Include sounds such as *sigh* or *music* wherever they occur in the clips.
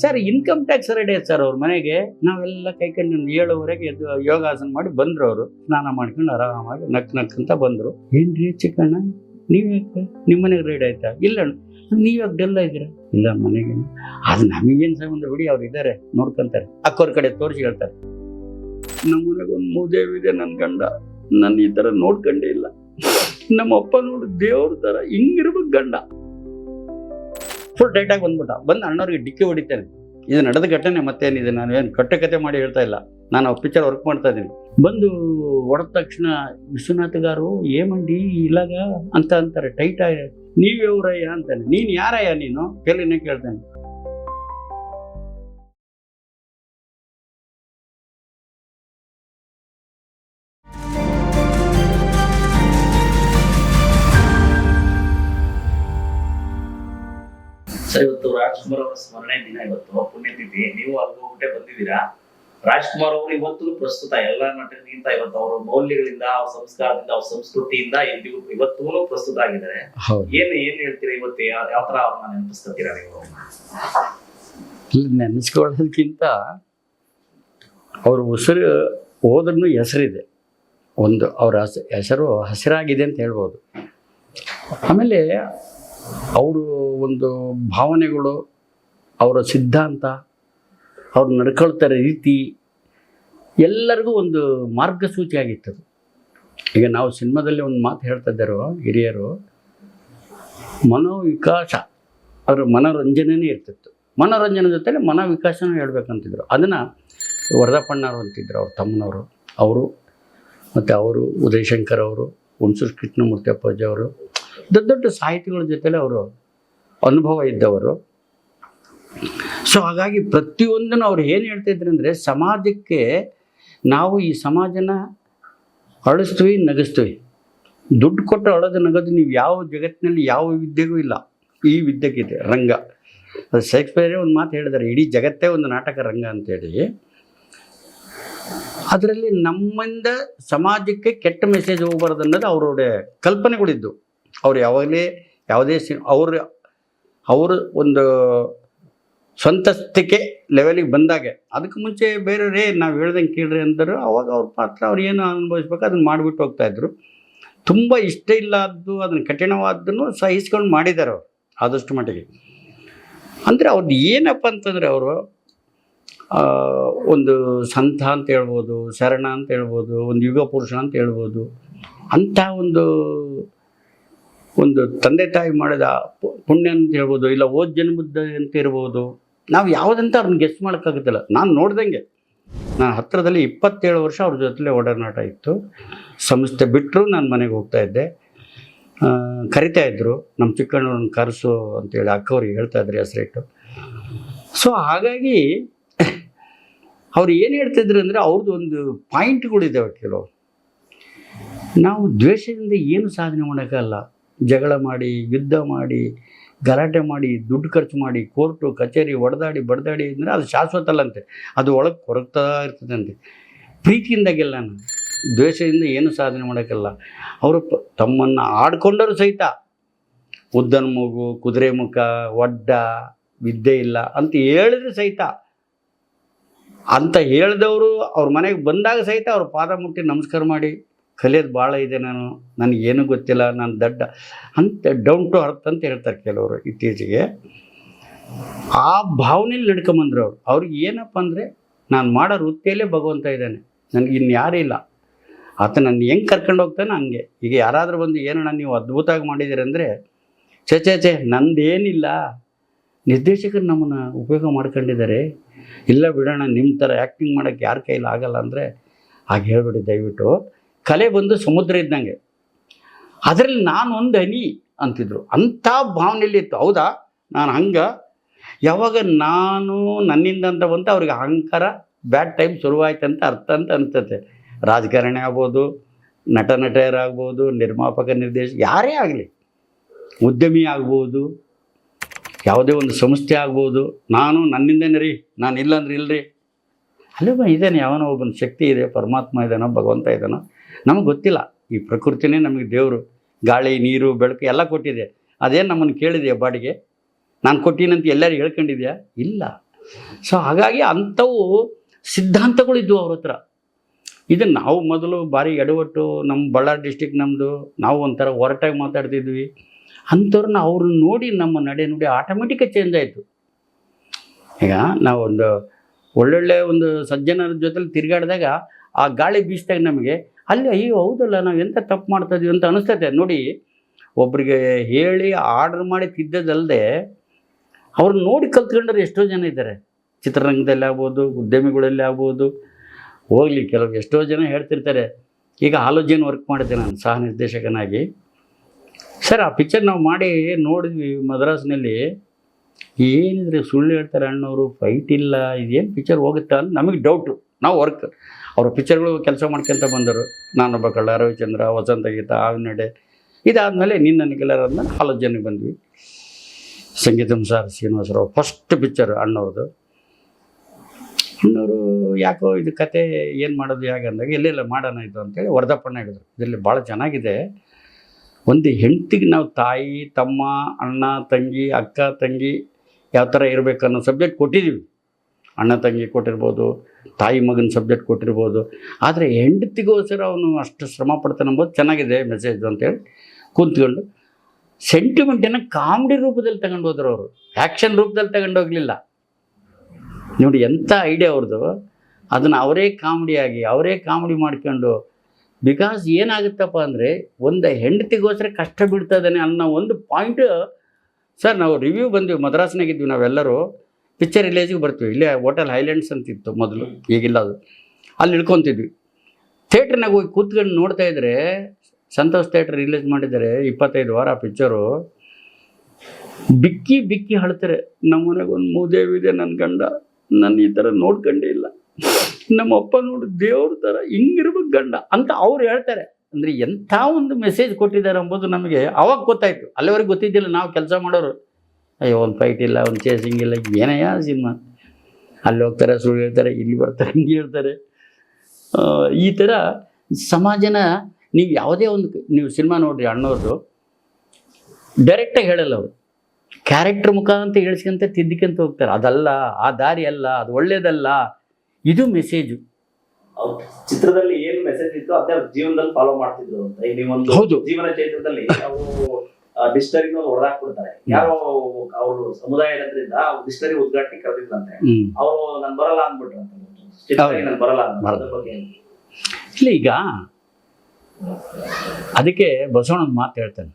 Sir income tax ready sir ಅವ್ರ ಮನೆಗೆ. ನಾವೆಲ್ಲ ಕೈಕೊಂಡು ಏಳುವರೆಗೆ ಎದ್ದು ಯೋಗಾಸನ ಮಾಡಿ ಬಂದ್ರು ಅವರು. ಸ್ನಾನ ಮಾಡ್ಕೊಂಡು ಆರಾಮಾಗಿ ನಕ್ ನಕ್ ಅಂತ ಬಂದ್ರು. ಏನ್ರಿ ಚಿಕ್ಕಣ್ಣ? ನೀವ್ ಯಾಕೆ ನಿಮ್ಮ ಮನೆಗೆ ರೆಡಿ ಆಯ್ತಾ? ಇಲ್ಲ ಅಣ್ಣ. ಡೆಲ್ಲ ಆಗಿರ ಇಲ್ಲ ಮನೆಗೆ. ಅದು ನಮಗೇನ್ ಸಂಬಂಧ ಬಿಡಿ ಅವ್ರು ಇದ್ದಾರೆ ನೋಡ್ಕೊಂತಾರೆ. ಅಕ್ಕವ್ರ ಕಡೆ ತೋರಿಸಿ ಹೇಳ್ತಾರೆ. ನಮ್ಮ ಮನೆಗೆ ಒಂದು ಮೂದೇವಿದೆ ನನ್ನ ಗಂಡ. ನನ್ನ ಈ ಥರ ನೋಡ್ಕೊಂಡೇ ಇಲ್ಲ. ನಮ್ಮ ಅಪ್ಪ ನೋಡು ದೇವ್ರ ಥರ ಹಿಂಗಿರ್ಬೇಕು ಗಂಡ. ಫುಲ್ ಟೈಟಾಗಿ ಬಂದ್ಬಿಟ್ಟ. ಬಂದು ಅಣ್ಣವ್ರಿಗೆ ಡಿಕ್ಕಿ ಹೊಡಿತೇನೆ ಇದು ನಡೆದ ಘಟನೆ ಮತ್ತೇನಿದೆ ನಾನು ಏನು ಕಟ್ಟೆ ಕತೆ ಮಾಡಿ ಹೇಳ್ತಾ ಇಲ್ಲ. ನಾನು ಪಿಕ್ಚರ್ ವರ್ಕ್ ಮಾಡ್ತಾ ಇದ್ದೀನಿ. ಬಂದು ಹೊಡೆದ ತಕ್ಷಣ ವಿಶ್ವನಾಥ್ ಗಾರು, ಏಮಂಡಿ, ಇಲ್ಲಾಗ? ಅಂತ ಅಂತಾರೆ. ಟೈಟ್ ಆಗಿ ನೀವ್ಯವ್ರಯ್ಯ ಅಂತಾನೆ. ನೀನು ಯಾರಯ್ಯ ನೀನು? ಕೇಳಿನೇ ಕೇಳ್ತಾನೆ. ಸರ್ ಇವತ್ತು ರಾಜ್ಕುಮಾರ್ ಅವರ ಸ್ಮರಣೆ ದಿನ ಇವತ್ತು ಪುಣ್ಯತಿಥಿ. ನೀವು ಅಲ್ಲಿ ಹೋಗ್ಬಿಟ್ಟೆ ಬಂದಿದ್ದೀರಾ? ರಾಜ್ಕುಮಾರ್ ಅವರು ಇವತ್ತು ಪ್ರಸ್ತುತ ಎಲ್ಲ ನಟರಿಗಿಂತ ಇವತ್ತು ಅವರ ಮೌಲ್ಯಗಳಿಂದ ಅವ್ರ ಸಂಸ್ಕಾರದಿಂದ ಅವ್ರ ಸಂಸ್ಕೃತಿಯಿಂದ ಎಂದಿಗೂ ಇವತ್ತೂ ಪ್ರಸ್ತುತ ಆಗಿದ್ದಾರೆ. ಏನು ಏನ್ ಹೇಳ್ತೀರಾ ಇವತ್ತು? ಯಾವ ತರ ಅವ್ರನ್ನ ನೆನಪಿಸ್ಕೊತೀರಾ ನೀವು ನೆನೆಸ್ಕೊಳ್ಳೋದಕ್ಕಿಂತ ಅವ್ರ ಉಸಿರು ಹೋದ್ರೂ ಹೆಸರಿದೆ. ಒಂದು ಅವರ ಹಸ ಹೆಸರು ಹಸಿರಾಗಿದೆ ಅಂತ ಹೇಳ್ಬೋದು. ಆಮೇಲೆ ಅವರು ಒಂದು ಭಾವನೆಗಳು, ಅವರ ಸಿದ್ಧಾಂತ, ಅವ್ರು ನಡ್ಕೊಳ್ತಾರೆ ರೀತಿ, ಎಲ್ಲರಿಗೂ ಒಂದು ಮಾರ್ಗಸೂಚಿ ಆಗಿತ್ತು. ಈಗ ನಾವು ಸಿನಿಮಾದಲ್ಲಿ ಒಂದು ಮಾತು ಹೇಳ್ತಾ ಇದ್ದಾರೋ ಹಿರಿಯರು, ಮನೋವಿಕಾಸ ಅದರ ಮನೋರಂಜನೆಯೇ ಇರ್ತಿತ್ತು. ಮನೋರಂಜನೆ ಜೊತೆಲಿ ಮನೋವಿಕಾಸನೂ ಹೇಳ್ಬೇಕಂತಿದ್ರು. ಅದನ್ನು ವರದಪ್ಪಣ್ಣವರು ಅಂತಿದ್ರು, ಅವ್ರ ತಮ್ಮನವರು. ಅವರು, ಮತ್ತು ಅವರು, ಉದಯಶಂಕರ್ ಅವರು, ಹುಣಸೂರು ಕೃಷ್ಣಮೂರ್ತಿ ಅಪ್ಪಾಜಿ ಅವರು ದೊಡ್ಡ ದೊಡ್ಡ ಸಾಹಿತಿಗಳ ಜೊತೆಲೆ ಅವರು ಅನುಭವ ಇದ್ದವರು. ಸೊ ಹಾಗಾಗಿ ಪ್ರತಿಯೊಂದನ್ನು ಅವ್ರು ಏನು ಹೇಳ್ತಾಯಿದ್ರು ಅಂದರೆ, ಸಮಾಜಕ್ಕೆ ನಾವು ಈ ಸಮಾಜನ ಅಳಿಸ್ತೀವಿ, ನಗಿಸ್ತೀವಿ. ದುಡ್ಡು ಕೊಟ್ಟು ಅಳೋದು ನಗೋದು ನೀವು ಯಾವ ಜಗತ್ತಿನಲ್ಲಿ ಯಾವ ವಿದ್ಯೆಗೂ ಇಲ್ಲ. ಈ ವಿದ್ಯೆಗಿದೆ, ರಂಗ. ಅದು ಶೇಕ್ಸ್ಪಿಯರೇ ಒಂದು ಮಾತು ಹೇಳಿದ್ದಾರೆ ಇಡೀ ಜಗತ್ತೇ ಒಂದು ನಾಟಕ ರಂಗ ಅಂತೇಳಿ. ಅದರಲ್ಲಿ ನಮ್ಮಿಂದ ಸಮಾಜಕ್ಕೆ ಕೆಟ್ಟ ಮೆಸೇಜ್ ಹೋಗ್ಬಾರ್ದು ಅನ್ನೋದು ಅವರೋಡೆ ಕಲ್ಪನೆಗಳಿದ್ದು. ಅವ್ರು ಯಾವಾಗಲೇ ಯಾವುದೇ ಸಿ, ಅವರು ಅವರು ಒಂದು ಸ್ವಂತಸ್ಥಿಕೆ ಲೆವೆಲಿಗೆ ಬಂದಾಗೆ, ಅದಕ್ಕೆ ಮುಂಚೆ ಬೇರೆಯವರೇ ನಾವು ಹೇಳ್ದಂಗೆ ಕೇಳ್ರಿ ಅಂದರು. ಅವಾಗ ಅವ್ರ ಪಾತ್ರ, ಅವ್ರು ಏನು ಅನುಭವಿಸ್ಬೇಕು ಅದನ್ನು ಮಾಡಿಬಿಟ್ಟು ಹೋಗ್ತಾಯಿದ್ರು ತುಂಬ ಇಷ್ಟ ಇಲ್ಲದ್ದು ಅದನ್ನು ಕಠಿಣವಾದ್ದನ್ನು ಸಹಿಸ್ಕೊಂಡು ಮಾಡಿದ್ದಾರೆ ಅವರು, ಆದಷ್ಟು ಮಟ್ಟಿಗೆ. ಅಂದರೆ ಅವ್ರದ್ದು ಏನಪ್ಪ ಅಂತಂದರೆ ಅವರು ಒಂದು ಸಂತ ಅಂತ ಹೇಳ್ಬೋದು, ಶರಣ ಅಂತ ಹೇಳ್ಬೋದು, ಒಂದು ಯುಗ ಪುರುಷ ಅಂತ ಹೇಳ್ಬೋದು, ಅಂಥ ಒಂದು ಒಂದು ತಂದೆ ತಾಯಿ ಮಾಡಿದ ಪುಣ್ಯ ಅಂತ ಹೇಳ್ಬೋದು, ಇಲ್ಲ ಓದ್ ಜನ್ಮದ ಅಂತ ಇರ್ಬೋದು, ನಾವು ಯಾವುದಂತ ಅವ್ರನ್ನ ಗೆಸ್ಟ್ ಮಾಡೋಕ್ಕಾಗುತ್ತಿಲ್ಲ ನಾನು ನೋಡ್ದಂಗೆ. ನಾನು ಹತ್ತಿರದಲ್ಲಿ ಇಪ್ಪತ್ತೇಳು ವರ್ಷ ಅವ್ರ ಜೊತೆಲೇ ಒಡನಾಟ ಇತ್ತು. ಸಂಸ್ಥೆ ಬಿಟ್ಟರು ನಾನು ಮನೆಗೆ ಹೋಗ್ತಾ ಇದ್ದೆ. ಕರಿತಾ ಇದ್ರು. ನಮ್ಮ ಚಿಕ್ಕಣ್ಣವ್ರನ್ನ ಕರೆಸು ಅಂತೇಳಿ ಅಕ್ಕವ್ರಿಗೆ ಹೇಳ್ತಾ ಇದ್ರು ಹೆಸರಿಟ್ಟು ಸೊ ಹಾಗಾಗಿ ಅವ್ರು ಏನು ಹೇಳ್ತಿದ್ರು ಅಂದರೆ ಅವ್ರದ್ದು ಒಂದು ಪಾಯಿಂಟ್ಗಳಿದ್ದಾವೆ ಕೆಲವು ನಾವು ದ್ವೇಷದಿಂದ ಏನು ಸಾಧನೆ ಮಾಡೋಕ್ಕಲ್ಲ. ಜಗಳ ಮಾಡಿ, ಯುದ್ಧ ಮಾಡಿ, ಗಲಾಟೆ ಮಾಡಿ, ದುಡ್ಡು ಖರ್ಚು ಮಾಡಿ, ಕೋರ್ಟು, ಕಚೇರಿ, ಹೊಡೆದಾಡಿ, ಬಡ್ದಾಡಿ ಅಂದರೆ ಅದು ಶಾಶ್ವತ ಅಲ್ಲಂತೆ ಅದು ಒಳಗೆ ಕೊರಗ್ತಾ ಇರ್ತದಂತೆ. ಪ್ರೀತಿಯಿಂದ ನಾನು. ದ್ವೇಷದಿಂದ ಏನು ಸಾಧನೆ ಮಾಡೋಕ್ಕಲ್ಲ. ಅವರು ತಮ್ಮನ್ನು ಆಡ್ಕೊಂಡರು ಸಹಿತ. ಉದ್ದನ ಮಗು, ಕುದುರೆ ಮುಖ, ಒಡ್ಡ, ವಿದ್ಯೆ ಇಲ್ಲ ಅಂತ ಹೇಳಿದ್ರೆ ಸಹಿತ. ಅಂತ ಹೇಳಿದವರು ಅವ್ರ ಮನೆಗೆ ಬಂದಾಗ ಸಹಿತ ಅವ್ರ ಪಾದ ಮುಟ್ಟಿ ನಮಸ್ಕಾರ ಮಾಡಿ ಕಲಿಯೋದು ಭಾಳ ಇದೆ ನಾನು. ನನಗೇನು ಗೊತ್ತಿಲ್ಲ. ನಾನು ದಡ್ಡ ಅಂತ ಡೌನ್ ಟು ಅರ್ತ್ ಅಂತ ಹೇಳ್ತಾರೆ ಕೆಲವರು ಇತ್ತೀಚೆಗೆ. ಆ ಭಾವನೆಯಲ್ಲಿ ನಡ್ಕೊಂಬಂದ್ರು ಅವರು ಅವ್ರಿಗೆ ಏನಪ್ಪ ಅಂದರೆ ನಾನು ಮಾಡೋ ವೃತ್ತಿಯಲ್ಲೇ ಭಗವಂತ ಇದ್ದಾನೆ. ನನಗೆ ಇನ್ಯಾರೂ ಇಲ್ಲ. ಆತ ನನ್ನ ಹೆಂಗೆ ಕರ್ಕೊಂಡು ಹೋಗ್ತಾನೆ ಹಂಗೆ. ಈಗ ಯಾರಾದರೂ ಬಂದು, ಏನಣ್ಣ ನೀವು ಅದ್ಭುತವಾಗಿ ಮಾಡಿದ್ದೀರಿ ಅಂದರೆ ಚೇ ಛೇ ನಂದು ನಂದೇನಿಲ್ಲ. ನಿರ್ದೇಶಕರು ನಮ್ಮನ್ನು ಉಪಯೋಗ ಮಾಡ್ಕೊಂಡಿದ್ದಾರೆ. ಇಲ್ಲ ಬಿಡೋಣ ನಿಮ್ಮ ಥರ ಆ್ಯಕ್ಟಿಂಗ್ ಮಾಡೋಕ್ಕೆ ಯಾರ ಕೈಲಿ ಆಗಲ್ಲ ಅಂದರೆ, ಹಾಗೆ ಹೇಳ್ಬಿಡಿ ದಯವಿಟ್ಟು. ಕಲೆ ಬಂದು ಸಮುದ್ರ ಇದ್ದಂಗೆ. ಅದರಲ್ಲಿ ನಾನು ಒಂದು ಹನಿ ಅಂತಿದ್ರು. ಅಂಥ ಭಾವನೆಯಲ್ಲಿ ಇತ್ತು. ಹೌದಾ? ನಾನು ಹಂಗೆ. ಯಾವಾಗ ನಾನು ನನ್ನಿಂದ ಅಂತ ಬಂತ, ಅವ್ರಿಗೆ ಅಹಂಕಾರ, ಬ್ಯಾಡ್ ಟೈಮ್ ಶುರುವಾಯ್ತು ಅಂತ ಅರ್ಥ ಅಂತ ಅನ್ಸುತ್ತೆ. ರಾಜಕಾರಣಿ ಆಗ್ಬೋದು ನಟ ನಟಿಯರಾಗ್ಬೋದು ನಿರ್ಮಾಪಕ, ನಿರ್ದೇಶಕ, ಯಾರೇ ಆಗಲಿ. ಉದ್ಯಮಿ ಆಗ್ಬೋದು, ಯಾವುದೇ ಒಂದು ಸಂಸ್ಥೆ ಆಗ್ಬೋದು. ನಾನು ನನ್ನಿಂದನೇ ರೀ ನಾನು ಇಲ್ಲಂದ್ರೆ ಇಲ್ಲರಿ ಅಲ್ಲೇ ಇದ್ದಾನೆ ಯಾವನೋ ಒಬ್ಬನ ಶಕ್ತಿ ಇದೆ, ಪರಮಾತ್ಮ ಇದ್ದಾನೋ ಭಗವಂತ ಇದ್ದಾನೋ ನಮಗೆ ಗೊತ್ತಿಲ್ಲ. ಈ ಪ್ರಕೃತಿನೇ ನಮಗೆ ದೇವರು. ಗಾಳಿ, ನೀರು, ಬೆಳಕು ಎಲ್ಲ ಕೊಟ್ಟಿದೆ. ಅದೇನು ನಮ್ಮನ್ನು ಕೇಳಿದೆಯಾ ಬಾಡಿಗೆ? ನಾನು ಕೊಟ್ಟಿನಂತ ಎಲ್ಲರೂ ಹೇಳ್ಕೊಂಡಿದ್ಯಾ? ಇಲ್ಲ. ಸೊ ಹಾಗಾಗಿ ಅಂಥವು ಸಿದ್ಧಾಂತಗಳಿದ್ವು ಅವ್ರ ಹತ್ರ. ಇದನ್ನು ನಾವು ಮೊದಲು ಭಾರಿ ಎಡವಟ್ಟು ನಮ್ಮ ಬಳ್ಳಾರಿ ಡಿಸ್ಟಿಕ್ ನಮ್ಮದು ನಾವು ಒಂಥರ ಹೊರಟಾಗಿ ಮಾತಾಡ್ತಿದ್ವಿ. ಅಂಥವ್ರನ್ನ ಅವ್ರನ್ನ ನೋಡಿ ನಮ್ಮ ನಡೆ ನುಡಿ ಆಟೋಮೆಟಿಕಾಗಿ ಚೇಂಜ್ ಆಯಿತು. ಈಗ ನಾವೊಂದು ಒಳ್ಳೊಳ್ಳೆ ಒಂದು ಸಜ್ಜನರ ಜೊತೆಲಿ ತಿರುಗಾಡಿದಾಗ ಆ ಗಾಳಿ ಬೀಸಿದಾಗ ನಮಗೆ. ಅಲ್ಲಿ ಅಯ್ಯೋ, ಹೌದಲ್ಲ, ನಾವು ಎಂಥ ತಪ್ಪು ಮಾಡ್ತಾ ಇದೀವಿ ಅಂತ ಅನಿಸ್ತೈತೆ ನೋಡಿ, ಒಬ್ರಿಗೆ ಹೇಳಿ ಆರ್ಡರ್ ಮಾಡಿ ತಿದ್ದದಲ್ಲದೆ ಅವ್ರು ನೋಡಿ ಕಲ್ತ್ಕೊಂಡ್ರೆ ಎಷ್ಟೋ ಜನ ಇದ್ದಾರೆ. ಚಿತ್ರರಂಗದಲ್ಲಿ ಆಗ್ಬೋದು, ಉದ್ಯಮಿಗಳಲ್ಲಿ ಆಗ್ಬೋದು. ಹೋಗಲಿ ಕೆಲವು ಎಷ್ಟೋ ಜನ ಹೇಳ್ತಿರ್ತಾರೆ. ಈಗ ಆಲೋಚನೆ ವರ್ಕ್ ಮಾಡಿದ್ದೆ ನಾನು, ಸಹ ನಿರ್ದೇಶಕನಾಗಿ. ಸರ್ ಆ ಪಿಕ್ಚರ್ ನಾವು ಮಾಡಿ ನೋಡಿದ್ವಿ ಮದ್ರಾಸ್ನಲ್ಲಿ. ಏನಿದ್ರೆ ಸುಳ್ಳು ಹೇಳ್ತಾರೆ ಅಣ್ಣವರು ಫೈಟ್ ಇಲ್ಲ, ಇದೇನು ಪಿಕ್ಚರ್ ಹೋಗುತ್ತಾ ಅಂತ ನಮಗೆ ಡೌಟು ನಾವು ವರ್ಕ್. ಅವ್ರ ಪಿಕ್ಚರ್ಗಳು ಕೆಲಸ ಮಾಡ್ಕೊಂತ ಬಂದರು. ನಾನೊಬ್ಬ ಕಳ್ಳ, ರವಿಚಂದ್ರ, ವಸಂತ ಗೀತ, ಆವಿನಡೆ. ಇದಾದಮೇಲೆ ನಿನ್ನ ನಿಖಿಲರ್ ಹಲವು ಜನಕ್ಕೆ ಬಂದ್ವಿ. Sangeetham sir Srinivasarao first picture ಅಣ್ಣವ್ರದ್ದು. ಅಣ್ಣವರು ಯಾಕೋ ಇದು ಕತೆ ಏನು ಮಾಡೋದು, ಹೇಗೆ ಅಂದಾಗ ಎಲ್ಲೆಲ್ಲ ಮಾಡೋಣ ಇದು ಅಂತೇಳಿ ವರದಪ್ಪಣ್ಣ ಹೇಳಿದ್ರು. ಇದರಲ್ಲಿ ಭಾಳ ಚೆನ್ನಾಗಿದೆ. ಒಂದು ಹೆಂಡ್ತಿಗೆ ನಾವು ತಾಯಿ, ತಮ್ಮ, ಅಣ್ಣ, ತಂಗಿ, ಅಕ್ಕ, ತಂಗಿ ಯಾವ ಥರ ಇರಬೇಕು ಅನ್ನೋ ಸಬ್ಜೆಕ್ಟ್ ಕೊಟ್ಟಿದ್ದೀವಿ ಅಣ್ಣ ತಂಗಿ ಕೊಟ್ಟಿರ್ಬೋದು, ತಾಯಿ ಮಗನ ಸಬ್ಜೆಕ್ಟ್ ಕೊಟ್ಟಿರ್ಬೋದು. ಆದರೆ ಹೆಂಡತಿಗೋಸ್ಕರ ಅವನು ಅಷ್ಟು ಶ್ರಮ ಪಡ್ತಾನೆ ಅಂಬೋದು, ಚೆನ್ನಾಗಿದೆ ಮೆಸೇಜ್ ಅಂತೇಳಿ ಕೂತ್ಕೊಂಡು ಸೆಂಟಿಮೆಂಟನ್ನು ಕಾಮಿಡಿ ರೂಪದಲ್ಲಿ ತಗೊಂಡು ಹೋದ್ರು ಅವರು. ಆ್ಯಕ್ಷನ್ ರೂಪದಲ್ಲಿ ಹೋಗಲಿಲ್ಲ. ನೋಡಿ ಎಂಥ ಐಡಿಯಾ ಅವ್ರದ್ದು ಅದನ್ನು ಅವರೇ ಕಾಮಿಡಿಯಾಗಿ ಅವರೇ ಕಾಮಿಡಿ ಮಾಡ್ಕೊಂಡು ಬಿಕಾಸ್ ಏನಾಗುತ್ತಪ್ಪ ಅಂದರೆ ಒಂದು ಹೆಂಡತಿಗೋಸ್ಕರ ಕಷ್ಟ ಬೀಳ್ತದಾನೆ ಅನ್ನೋ ಒಂದು ಪಾಯಿಂಟ್ ಸರ್ ನಾವು ರಿವ್ಯೂ ಬಂದ್ವಿ ಮದ್ರಾಸ್ನಾಗಿದ್ವಿ ನಾವೆಲ್ಲರೂ. ಪಿಕ್ಚರ್ ವಿಲೇಜಿಗೆ ಬರ್ತೀವಿ. ಇಲ್ಲೇ ಹೋಟೆಲ್ ಹೈಲ್ಯಾಂಡ್ಸ್ ಅಂತಿತ್ತು ಮೊದಲು, ಈಗಿಲ್ಲ ಅದು. ಅಲ್ಲಿ ಇಳ್ಕೊತಿದ್ವಿ. ಥಿಯೇಟ್ರ್ನಾಗ ಹೋಗಿ ಕೂತ್ಕೊಂಡು ನೋಡ್ತಾ ಇದ್ರೆ ಸಂತೋಷ್ ಥಿಯೇಟ್ರ್ ರಿಲೀಸ್ ಮಾಡಿದ್ದಾರೆ, ಇಪ್ಪತ್ತೈದು ವಾರ ಪಿಕ್ಚರು ಬಿಕ್ಕಿ ಬಿಕ್ಕಿ ಹಳ್ತಾರೆ ನಮ್ಮ ಮನೆಗೆ ಒಂದು ಮೂದೇವಿದೆ ನನ್ನ ಗಂಡ ನನ್ನ ಈ ಥರ ನೋಡ್ಕೊಂಡೇ ಇಲ್ಲ. ನಮ್ಮ ಅಪ್ಪ ನೋಡಿ, ದೇವ್ರ ಥರ ಹಿಂಗಿರ್ಬೇಕು ಗಂಡ ಅಂತ ಅವ್ರು ಹೇಳ್ತಾರೆ. ಅಂದರೆ ಎಂಥ ಒಂದು ಮೆಸೇಜ್ ಕೊಟ್ಟಿದ್ದಾರೆ ಅಂಬೋದು ನಮಗೆ. ಅವಾಗ ಗೊತ್ತಾಯಿತು. ಅಲ್ಲಿವರೆಗೆ ಗೊತ್ತಿದ್ದಿಲ್ಲ. ನಾವು ಕೆಲಸ ಮಾಡೋರು. ಅಯ್ಯೋ ಒಂದು ಫೈಟ್ ಇಲ್ಲ ಒಂದು ಚೇಸಿಂಗ್ ಇಲ್ಲ ಏನಯ್ಯ ಸಿನಿಮಾ ಅಲ್ಲಿ ಹೋಗ್ತಾರೆ ಸುಳ್ಳು ಹೇಳ್ತಾರೆ ಇಲ್ಲಿ ಬರ್ತಾರೆ ಹಿಂಗೆ ಹೇಳ್ತಾರೆ. ಈ ಥರ ಸಮಾಜನ ನೀವು ಯಾವುದೇ ಒಂದು ನೀವು ಸಿನಿಮಾ ನೋಡ್ರಿ ಅಣ್ಣವ್ರದ್ದು ಡೈರೆಕ್ಟಾಗಿ ಹೇಳಲ್ಲ ಅವರು. ಕ್ಯಾರೆಕ್ಟರ್ ಮುಖಾಂತರ ಹೇಳ್ಸ್ಕೊಂತ ತಿದ್ದಿಕೊಂತ ಹೋಗ್ತಾರೆ. ಅದಲ್ಲ ಆ ದಾರಿ ಅಲ್ಲ ಅದು ಒಳ್ಳೇದಲ್ಲ. ಇದು ಮೆಸೇಜು ಚಿತ್ರದಲ್ಲಿ ಏನು ಮೆಸೇಜ್ ಇತ್ತು ಅದೇ ಜೀವನದಲ್ಲಿ ಫಾಲೋ ಮಾಡ್ತಿದ್ರು ಅಂತ. ಹೌದು. ಜೀವನ ಚೈತ್ರದಲ್ಲಿ *laughs* ಡಿಸ್ಟರಿನ ಹೊಡೆದಾಕ್ಬಿಡ್ತಾರೆ ಯಾರೋ ಅವರು ಸಮುದಾಯದಿಂದ ಡಿಸ್ಟರಿ ಉದ್ಘಾಟನೆ ಕರೆದಿದ್ರಂತೆ ಅವರು ನನ್ ಬರಲ್ಲ ಅಂದ್ಬಿಟ್ರಂತೆ ಬರಲ್ಲ. ಅದ್ರ ಬಗ್ಗೆ? ಇಲ್ಲ ಈಗ ಅದಕ್ಕೆ ಬಸವಣ್ಣ ಮಾತು ಹೇಳ್ತಾನೆ.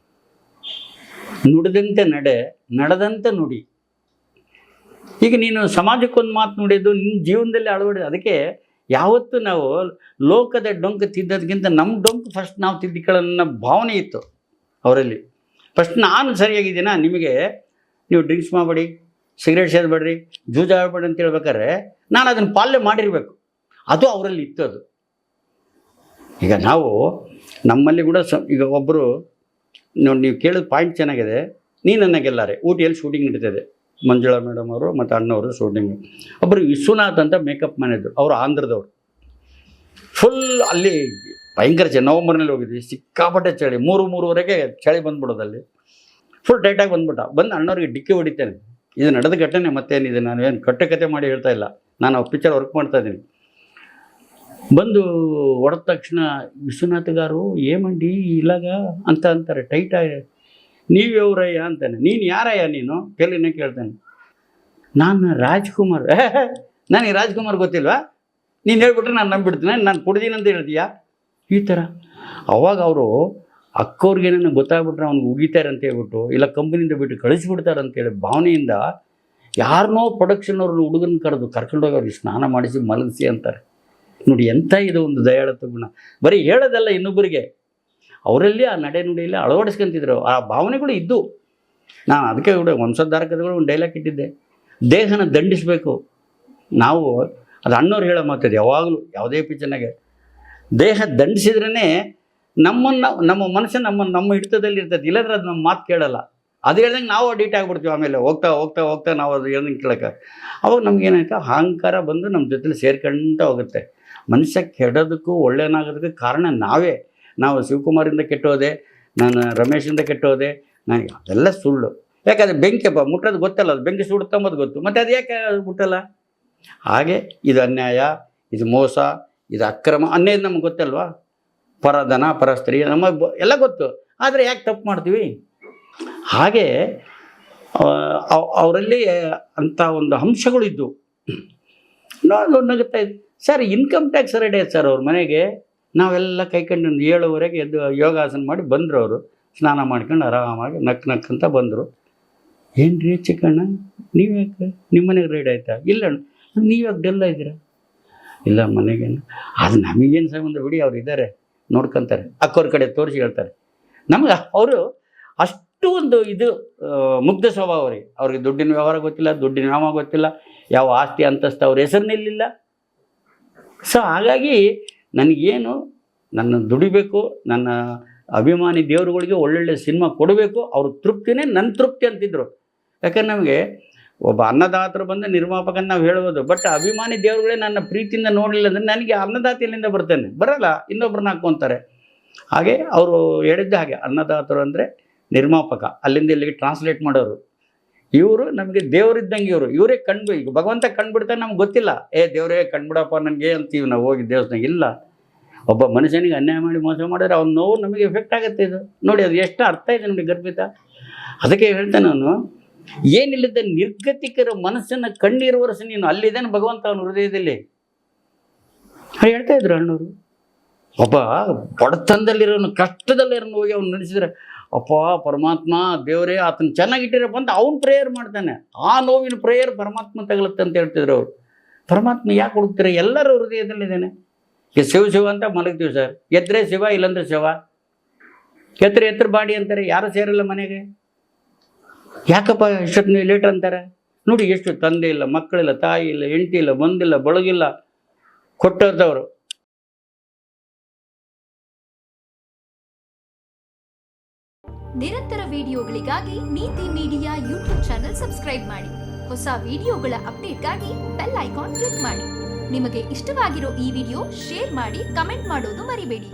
ನುಡಿದಂತೆ ನಡೆ ನಡೆದಂತೆ ನುಡಿ. ಈಗ ನೀನು ಸಮಾಜಕ್ಕೊಂದು ಮಾತು ನುಡಿದು ನಿನ್ನ ಜೀವನದಲ್ಲಿ ಅಳವಡಿ ಅದಕ್ಕೆ ಯಾವತ್ತೂ ನಾವು ಲೋಕದ ಡೊಂಕು ತಿದ್ದದಕ್ಕಿಂತ ನಮ್ಮ ಡೊಂಕು ಫಸ್ಟ್ ನಾವು ತಿದ್ದಿಕೊಳ್ಳೋ ಭಾವನೆ ಇತ್ತು ಅವರಲ್ಲಿ. ಫಸ್ಟ್ ನಾನು ಸರಿಯಾಗಿದ್ದೀನಾ? ನಿಮಗೆ ನೀವು ಡ್ರಿಂಕ್ಸ್ ಮಾಡಬೇಡಿ, ಸಿಗರೇಟ್ ಸೇದಬೇಡ್ರಿ ಜೂಜಾಡಬೇಡಿ ಅಂತ ಹೇಳ್ಬೇಕಾದ್ರೆ ನಾನು ಅದನ್ನು ಪಾಲನೆ ಮಾಡಿರಬೇಕು. ಅದು ಅವರಲ್ಲಿ ಇತ್ತು ಅದು. ಈಗ ನಾವು ನಮ್ಮಲ್ಲಿ ಕೂಡ ಸ, ಈಗ ಒಬ್ಬರು ನೋಡಿ ನೀವು ಕೇಳಿದ ಪಾಯಿಂಟ್ ಚೆನ್ನಾಗಿದೆ. ನೀನನ್ನ ಗೆಲ್ಲಾರೆ. ಊಟಿಯಲ್ಲಿ ಶೂಟಿಂಗ್ ನಡೀತಿದೆ. ಮಂಜುಳಾ ಮೇಡಮ್ ಅವರು ಮತ್ತು ಅಣ್ಣವರು ಶೂಟಿಂಗ್ ಒಬ್ಬರು ವಿಶ್ವನಾಥ್ ಅಂತ ಮೇಕಪ್ ಮ್ಯಾನೇಜರ್ ಅವರು ಆಂಧ್ರದವರು. ಫುಲ್ ಅಲ್ಲಿ ಭಯಂಕರ ಚಳಿ. ನವಂಬರ್ನಲ್ಲಿ ಹೋಗಿದ್ವಿ. ಸಿಕ್ಕಾಪಟ್ಟೆ ಚಳಿ. ಮೂರು, ಮೂರುವರೆಗೆ ಚಳಿ ಬಂದ್ಬಿಡೋದಲ್ಲಿ ಫುಲ್ ಟೈಟಾಗಿ ಬಂದ್ಬಿಟ್ಟ. ಬಂದು ಅಣ್ಣವ್ರಿಗೆ ಡಿಕ್ಕಿ ಹೊಡಿತೇನೆ. ಇದು ನಡೆದ ಘಟನೆ ಮತ್ತೇನಿದೆ? ನಾನು ಏನು ಕಟ್ಟೆ ಮಾಡಿ ಹೇಳ್ತಾ ಇಲ್ಲ. ನಾನು ಪಿಕ್ಚರ್ ವರ್ಕ್ ಮಾಡ್ತಾ ಇದ್ದೀನಿ. ಬಂದು ಹೊಡೆದ ತಕ್ಷಣ, ವಿಶ್ವನಾಥ್ ಗಾರು, ಏಮಂಡಿ ಇಲ್ಲಾಗ ಅಂತ ಅಂತಾರೆ. ಟೈಟಾಗಿ ನೀವು ಅಂತಾನೆ. ನೀನು ಯಾರಯ್ಯ ನೀನು? ಕೇಳಿನ ಕೇಳ್ತೇನೆ. ನಾನು ರಾಜ್ಕುಮಾರ್. *laughs* ನನಗೆ ರಾಜ್ಕುಮಾರ್ ಗೊತ್ತಿಲ್ವಾ? ನೀನು ಹೇಳ್ಬಿಟ್ರೆ ನಾನು ನಂಬಿಡ್ತೀನಿ. ನಾನು ಕುಡ್ದೀನಿ ಅಂತ ಹೇಳ್ತೀಯಾ? ಈ ಥರ ಅವಾಗ ಅವರು ಅಕ್ಕವ್ರಿಗೆ ಗೊತ್ತಾಗ್ಬಿಟ್ರೆ ಅವ್ನಿಗೆ ಉಗಿತಾರೆ ಅಂತ ಹೇಳ್ಬಿಟ್ಟು, ಇಲ್ಲ ಕಂಪ್ನಿಯಿಂದ ಬಿಟ್ಟು ಕಳಿಸ್ಬಿಡ್ತಾರೆ ಅಂತೇಳಿ ಭಾವನೆಯಿಂದ ಯಾರನ್ನೋ ಪ್ರೊಡಕ್ಷನ್ ಅವ್ರನ್ನ ಹುಡುಗನ ಕರೆದು ಕರ್ಕೊಂಡೋಗಿ ಅವ್ರಿಗೆ ಸ್ನಾನ ಮಾಡಿಸಿ ಮಲಗಿಸಿ ಅಂತಾರೆ. ನೋಡಿ ಎಂಥ ಇದು ಒಂದು ದಯಾಳತ್ವ ಗುಣ. ಬರೀ ಹೇಳೋದಲ್ಲ ಇನ್ನೊಬ್ಬರಿಗೆ. ಅವರಲ್ಲಿ ಆ ನಡೆ ನುಡಿಯಲ್ಲಿ ಅಳವಡಿಸ್ಕೊಂತಿದ್ರು. ಆ ಭಾವನೆಗಳು ಇದ್ದು. ನಾನು ಅದಕ್ಕೆ ಕೂಡ ವಂಶಧಾರಕಗಳು ಒಂದು ಡೈಲಾಗ್ ಇಟ್ಟಿದ್ದೆ. ದೇಹನ ದಂಡಿಸಬೇಕು. ನಾವು ಅದು ಅಣ್ಣವ್ರು ಹೇಳೋ ಮಾತದು ಯಾವಾಗಲೂ, ಯಾವುದೇ ಪಿಕ್ಚರ್ನಾಗೆ ದೇಹ ದಂಡಿಸಿದ್ರೇ ನಮ್ಮನ್ನು, ನಮ್ಮ ಮನಸ್ಸು ನಮ್ಮ ನಮ್ಮ ಹಿಡಿತದಲ್ಲಿ ಇರ್ತದೆ. ಇಲ್ಲದ್ರೆ ಅದು ನಮ್ಮ ಮಾತು ಕೇಳಲ್ಲ. ಅದು ಹೇಳ್ದಂಗೆ ನಾವು ಅಡಿಟ್ ಆಗಿಬಿಡ್ತೀವಿ ಆಮೇಲೆ ಹೋಗ್ತಾ ಹೋಗ್ತಾ ಹೋಗ್ತಾ ನಾವು ಅದು ಹೇಳ್ದಂಗೆ ಕೇಳೋಕೆ ಅವಾಗ ನಮ್ಗೆ ಏನಾಯ್ತು? ಅಹಂಕಾರ ಬಂದು ನಮ್ಮ ಜೊತೆಲಿ ಸೇರ್ಕೊಂತ ಹೋಗುತ್ತೆ. ಮನುಷ್ಯ ಕೆಡೋದಕ್ಕೂ ಒಳ್ಳೆಯನಾಗೋದಕ್ಕೆ ಕಾರಣ ನಾವೇ. ನಾವು ಶಿವಕುಮಾರಿಂದ ಕೆಟ್ಟೋದೆ, ನಾನು ರಮೇಶಿಂದ ಕೆಟ್ಟೋದೆ ನನಗೆ ಅದೆಲ್ಲ ಸುಳ್ಳು. ಯಾಕಂದ್ರೆ ಬೆಂಕಿ ಬ, ಮುಟ್ಟೋದು ಗೊತ್ತಲ್ಲ, ಅದು ಬೆಂಕಿ ಸುಡುತ್ತಂಬೋದು ಗೊತ್ತು. ಮತ್ತು ಅದು ಯಾಕೆ ಮುಟ್ಟಲ್ಲ? ಹಾಗೆ ಇದು ಅನ್ಯಾಯ, ಇದು ಮೋಸ ಇದು ಅಕ್ರಮ ಅನ್ನೋದು ನಮ್ಗೆ ಗೊತ್ತಲ್ವಾ? ಪರಧನ, ಪರಸ್ತ್ರೀ ನಮಗೆ ಎಲ್ಲ ಗೊತ್ತು. ಆದರೆ ಯಾಕೆ ತಪ್ಪು ಮಾಡ್ತೀವಿ? ಹಾಗೆ ಅವರಲ್ಲಿ ಅಂಥ ಒಂದು ಅಂಶಗಳು ಇದ್ದವು ನಾನು ನಗುತ್ತಾ ಇದ್ದೆ ಸರ್ ಇನ್ಕಮ್ ಟ್ಯಾಕ್ಸ್ ರೆಡಿ ಆಯ್ತು ಸರ್ ಅವ್ರ ಮನೆಗೆ? ನಾವೆಲ್ಲ ಕೈಕೊಂಡು ಏಳುವರೆಗೆ ಎದ್ದು ಯೋಗಾಸನ ಮಾಡಿ ಬಂದರು ಅವರು. ಸ್ನಾನ ಮಾಡ್ಕೊಂಡು ಆರಾಮಾಗಿ ನಕ್ ನಕ್ ಅಂತ ಬಂದರು. ಏನು ರೀ ಚಿಕ್ಕಣ್ಣ ನೀವು ಯಾಕೆ ನಿಮ್ಮ ಮನೆಗೆ ರೆಡಿ ಆಯ್ತಾ? ಇಲ್ಲ ಅಣ್ಣ. ನೀವು ಯಾಕೆ ಡೆಲ್ಲ ಇದ್ದೀರಾ ಇಲ್ಲ, ಮನೆಗೇನು. ಅದು ನಮಗೇನು ಸಂಬಂಧ ಬಿಡಿ, ಅವ್ರು ಇದ್ದಾರೆ ನೋಡ್ಕೊಂತಾರೆ. ಅಕ್ಕವ್ರ ಕಡೆ ತೋರಿಸಿ ಹೇಳ್ತಾರೆ. ನಮ್ಗೆ ಅವರು ಅಷ್ಟು ಒಂದು ಇದು ಮುಗ್ಧ ಸ್ವಭಾವ ರೀ ಅವ್ರಿಗೆ ದುಡ್ಡಿನ ವ್ಯವಹಾರ ಗೊತ್ತಿಲ್ಲ, ದುಡ್ಡಿನ ವ್ಯವಹಾರ ಗೊತ್ತಿಲ್ಲ, ಯಾವ ಆಸ್ತಿ ಅಂತಸ್ತು ಅವ್ರ ಹೆಸರಿನಲ್ಲಿಲ್ಲ ಸೊ ಹಾಗಾಗಿ ನನಗೇನು, ನನ್ನ ದುಡಿಬೇಕು, ನನ್ನ ಅಭಿಮಾನಿ ದೇವರುಗಳಿಗೆ ಒಳ್ಳೊಳ್ಳೆ ಸಿನಿಮಾ ಕೊಡಬೇಕು, ಅವ್ರ ತೃಪ್ತಿನೇ ನನ್ನ ತೃಪ್ತಿ ಅಂತಿದ್ರು. ಯಾಕಂದ್ರೆ ನಮಗೆ ಒಬ್ಬ ಅನ್ನದಾತರು ಬಂದು ನಿರ್ಮಾಪಕ ನಾವು ಹೇಳ್ಬೋದು. ಬಟ್ ಅಭಿಮಾನಿ ದೇವರುಗಳೇ ನನ್ನ ಪ್ರೀತಿಯಿಂದ ನೋಡಲಿಲ್ಲ ಅಂದರೆ ನನಗೆ ಅನ್ನದಾತಿಯಲ್ಲಿಂದ ಬರ್ತೇನೆ. ಬರಲ್ಲ, ಇನ್ನೊಬ್ರನ್ನ ಹಾಕ್ಕೊಂತಾರೆ ಹಾಗೆ ಅವರು ಹೇಳಿದ್ದ ಹಾಗೆ, ಅನ್ನದಾತರು ಅಂದರೆ ನಿರ್ಮಾಪಕ. ಅಲ್ಲಿಂದ ಇಲ್ಲಿಗೆ ಟ್ರಾನ್ಸ್ಲೇಟ್ ಮಾಡೋರು. ಇವರು ನಮಗೆ ದೇವರಿದ್ದಂಗೆ ಇವರು. ಇವರೇ ಕಂಡು, ಈಗ ಭಗವಂತ ಕಣ್ಬಿಡ್ತಾನೆ ನಮ್ಗೆ ಗೊತ್ತಿಲ್ಲ. ಏ ದೇವರೇ ಕಂಡುಬಿಡಪ್ಪ ನನಗೆ ಅಂತೀವಿ ನಾವು ಹೋಗಿ ದೇವಸ್ಥಾನ ಇಲ್ಲ. ಒಬ್ಬ ಮನುಷ್ಯನಿಗೆ ಅನ್ಯಾಯ ಮಾಡಿ ಮೋಸ ಮಾಡಿದ್ರೆ ಅವ್ನ ನೋವು ನಮಗೆ ಎಫೆಕ್ಟ್ ಆಗುತ್ತೆ ಇದು. ನೋಡಿ, ಅದು ಎಷ್ಟು ಅರ್ಥ ಇದೆ ನೋಡಿ ಗರ್ಭಿತ. ಅದಕ್ಕೆ ಹೇಳ್ತೇನೆ ನಾನು ಏನಿಲ್ಲದ ನಿರ್ಗತಿಕರ ಮನಸ್ಸನ್ನ ಕಣ್ಣೀರು ವರ್ಷ ನೀನು ಅಲ್ಲಿದ್ದೇನೆ ಭಗವಂತ ಅವನ ಹೃದಯದಲ್ಲಿ ಹೇಳ್ತಾ ಇದ್ರು ಅಣ್ಣವರು. ಒಬ್ಬ ಬಡತನದಲ್ಲಿರೋನು, ಕಷ್ಟದಲ್ಲಿರೋನು ಹೋಗಿ ಅವ್ನು ನಡೆಸಿದ್ರೆ ಅಪ್ಪ ಪರಮಾತ್ಮ ದೇವರೇ, ಆತನ ಚೆನ್ನಾಗಿಟ್ಟಿರಪ್ಪ ಅಂತ ಅವ್ನು ಪ್ರೇಯರ್ ಮಾಡ್ತಾನೆ. ಆ ನೋವಿನ ಪ್ರೇಯರ್ ಪರಮಾತ್ಮ ತಗಲುತ್ತೆ ಅಂತ ಹೇಳ್ತಿದ್ರು ಅವರು. ಪರಮಾತ್ಮ ಯಾಕೆ ಹುಡುಕ್ತಾರೆ? ಎಲ್ಲರ ಹೃದಯದಲ್ಲಿದ್ದೇನೆ. ಶಿವ ಶಿವ ಅಂತ ಮಲಗ್ತೀವಿ ಸರ್. ಎದ್ರೆ ಶಿವ, ಇಲ್ಲಂದ್ರೆ ಶಿವ. ಎತ್ತರ ಎತ್ತರ ಬಾಡಿ ಅಂತಾರೆ. ಯಾರು ಸೇರಲ್ಲ ಮನೆಗೆ? ಯಾಕಪ್ಪ ಇಷ್ಟೊತ್ತು ನೀವು ಲೇಟ್ ಅಂತಾರೆ? ನೋಡಿ ಎಷ್ಟು ತಂದೆ ಇಲ್ಲ, ಮಕ್ಕಳಿಲ್ಲ, ತಾಯಿ ಇಲ್ಲ, ಹೆಂಡತಿ ಇಲ್ಲ, ಬಂದಿಲ್ಲ, ಬಳಗಿಲ್ಲ ಕೊಟ್ಟದವರು ನಿರಂತರ ವಿಡಿಯೋಗಳಿಗಾಗಿ ನೀತಿ ಮೀಡಿಯಾ ಯೂಟ್ಯೂಬ್ ಚಾನೆಲ್ ಸಬ್ಸ್ಕ್ರೈಬ್ ಮಾಡಿ. ಹೊಸ ವಿಡಿಯೋಗಳ ಅಪ್ಡೇಟ್ಗಾಗಿ ಬೆಲ್ ಐಕಾನ್ ಕ್ಲಿಕ್ ಮಾಡಿ. ನಿಮಗೆ ಇಷ್ಟವಾಗಿರೋ ಈ ವಿಡಿಯೋ ಶೇರ್ ಮಾಡಿ, ಕಮೆಂಟ್ ಮಾಡೋದು ಮರಿಬೇಡಿ.